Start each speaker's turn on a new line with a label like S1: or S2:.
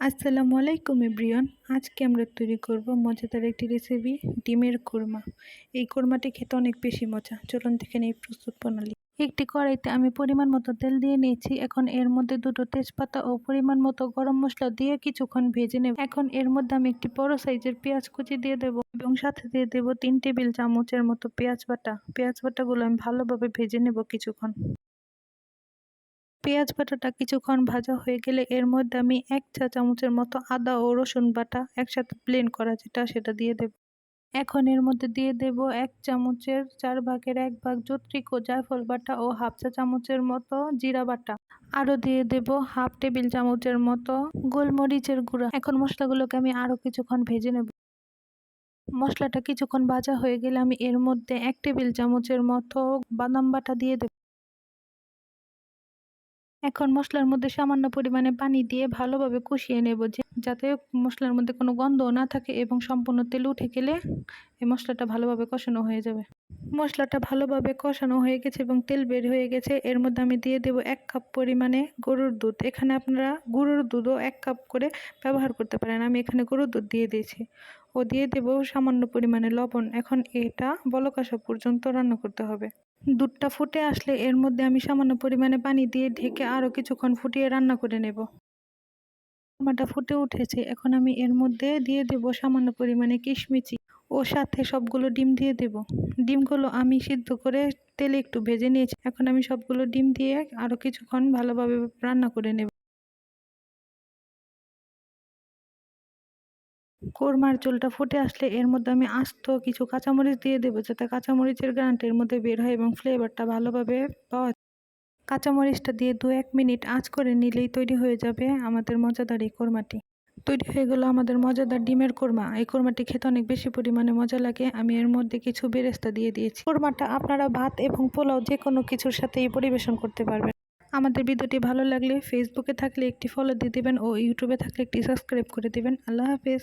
S1: আসসালামু আলাইকুম, এভরিওয়ান। আজকে আমরা তৈরি করব মজাদার একটি রেসিপি ডিমের কোরমা। এই কোরমাটি খেতে অনেক বেশি মজা। চলুন দেখে এই প্রস্তুত প্রণালী। একটি কড়াইতে আমি পরিমাণ মতো তেল দিয়ে নিয়েছি। এখন এর মধ্যে দুটো তেজপাতা ও পরিমাণ মতো গরম মশলা দিয়ে কিছুক্ষণ ভেজে নেব। এখন এর মধ্যে আমি একটি বড় সাইজের পেঁয়াজ কুচি দিয়ে দেবো এবং সাথে দিয়ে দেবো তিন টেবিল চামচের মতো পেঁয়াজ বাটা। পেঁয়াজ বাটাগুলো আমি ভালোভাবে ভেজে নেব কিছুক্ষণ। পেঁয়াজ বাটাটা কিছুক্ষণ ভাজা হয়ে গেলে এর মধ্যে আমি এক চা চামচের মতো আদা ও রসুন বাটা একসাথে প্লেন করা যেটা সেটা দিয়ে দেব। এখন এর মধ্যে দিয়ে দেব এক চামচের চার ভাগের এক ভাগ যত্রিক ও জায়ফল বাটা ও হাফ চা চামচের মতো জিরা বাটা। আরও দিয়ে দেব হাফ টেবিল চামচের মতো গোলমরিচের গুঁড়া। এখন মশলাগুলোকে আমি আরও কিছুক্ষণ ভেজে নেব। মশলাটা কিছুক্ষণ ভাজা হয়ে গেলে আমি এর মধ্যে এক টেবিল চামচের মতো বাদাম বাটা দিয়ে দেব। এখন মশলার মধ্যে সামান্য পরিমাণে পানি দিয়ে ভালোভাবে কষিয়ে নেব যাতে মশলার মধ্যে কোনো গন্ধ না থাকে এবং সম্পূর্ণ তেল উঠে গেলে এই মশলাটা ভালোভাবে কষানো হয়ে যাবে। মশলাটা ভালোভাবে কষানো হয়ে গেছে এবং তেল বের হয়ে গেছে। এর মধ্যে আমি দিয়ে দেব এক কাপ পরিমাণে গরুর দুধ। এখানে আপনারা গরুর দুধও এক কাপ করে ব্যবহার করতে পারেন। আমি এখানে গরুর দুধ দিয়ে দিয়েছি। ও দিয়ে দেব সামান্য পরিমাণে লবণ। এখন এটা বলক আসা পর্যন্ত রান্না করতে হবে। দুধটা ফুটে আসলে এর মধ্যে আমি সামান্য পরিমাণে পানি দিয়ে ঢেকে আরও কিছুক্ষণ ফুটিয়ে রান্না করে নেব। কোরমাটা ফুটে উঠেছে। এখন আমি এর মধ্যে দিয়ে দেব সামান্য পরিমাণে কিশমিচি ও সাথে সবগুলো ডিম দিয়ে দেব। ডিমগুলো আমি সিদ্ধ করে তেলে একটু ভেজে নিয়েছি। এখন আমি সবগুলো ডিম দিয়ে আরও কিছুক্ষণ ভালোভাবে রান্না করে নেব। কোরমার চুলটা ফুটে আসলে এর মধ্যে আমি আস্ত কিছু কাঁচামরিচ দিয়ে দেবো, যাতে কাঁচামরিচের গ্রানটা এর মধ্যে বের হয় এবং ফ্লেভারটা ভালোভাবে পাওয়া কাঁচামরিচটা দিয়ে দু এক মিনিট আঁচ করে নিলেই তৈরি হয়ে যাবে আমাদের মজাদার এই কোরমাটি। তৈরি হয়ে গেলো আমাদের মজাদার ডিমের কোরমা। এই কোরমাটি খেতে অনেক বেশি পরিমাণে মজা লাগে। আমি এর মধ্যে কিছু বেরেস্তা দিয়ে দিয়েছি। কোরমাটা আপনারা ভাত এবং পোলাও যে কোনো কিছুর সাথেই পরিবেশন করতে পারবেন। আমাদের ভিডিওটি ভালো লাগলে ফেসবুকে থাকলে একটি ফলো দিয়ে দেবেন ও ইউটিউবে থাকলে একটি সাবস্ক্রাইব করে দেবেন। আল্লাহ হাফেজ।